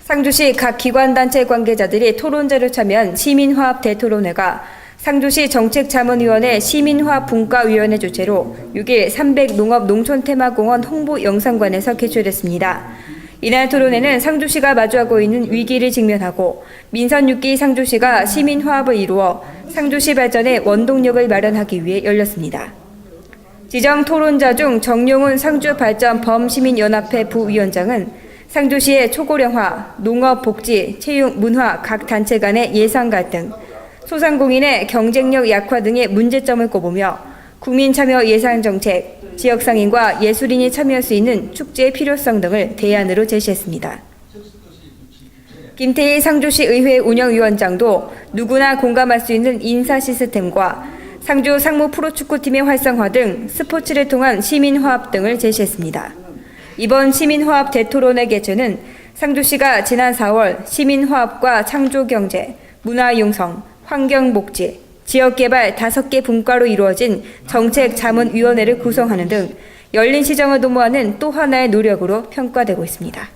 상주시 각 기관단체 관계자들이 토론자로 참여한 시민화합 대토론회가 상주시 정책자문위원회 시민화합 분과위원회 주최로 6일 300 농업 농촌 테마공원 홍보 영상관에서 개최됐습니다. 이날 토론회는 상주시가 마주하고 있는 위기를 직면하고 민선 6기 상주시가 시민화합을 이루어 상주시 발전의 원동력을 마련하기 위해 열렸습니다. 지정 토론자 중 정용훈 상주발전 범시민연합회 부위원장은 상주시의 초고령화, 농업, 복지, 체육, 문화 각 단체 간의 예산 갈등, 소상공인의 경쟁력 약화 등의 문제점을 꼽으며 국민 참여 예산 정책, 지역 상인과 예술인이 참여할 수 있는 축제의 필요성 등을 대안으로 제시했습니다. 김태희 상주시 의회 운영위원장도 누구나 공감할 수 있는 인사 시스템과 상주 상무 프로축구팀의 활성화 등 스포츠를 통한 시민 화합 등을 제시했습니다. 이번 시민화합 대토론의 개최는 상주시가 지난 4월 시민화합과 창조경제, 문화융성, 환경복지, 지역개발 5개 분과로 이루어진 정책자문위원회를 구성하는 등 열린 시정을 도모하는 또 하나의 노력으로 평가되고 있습니다.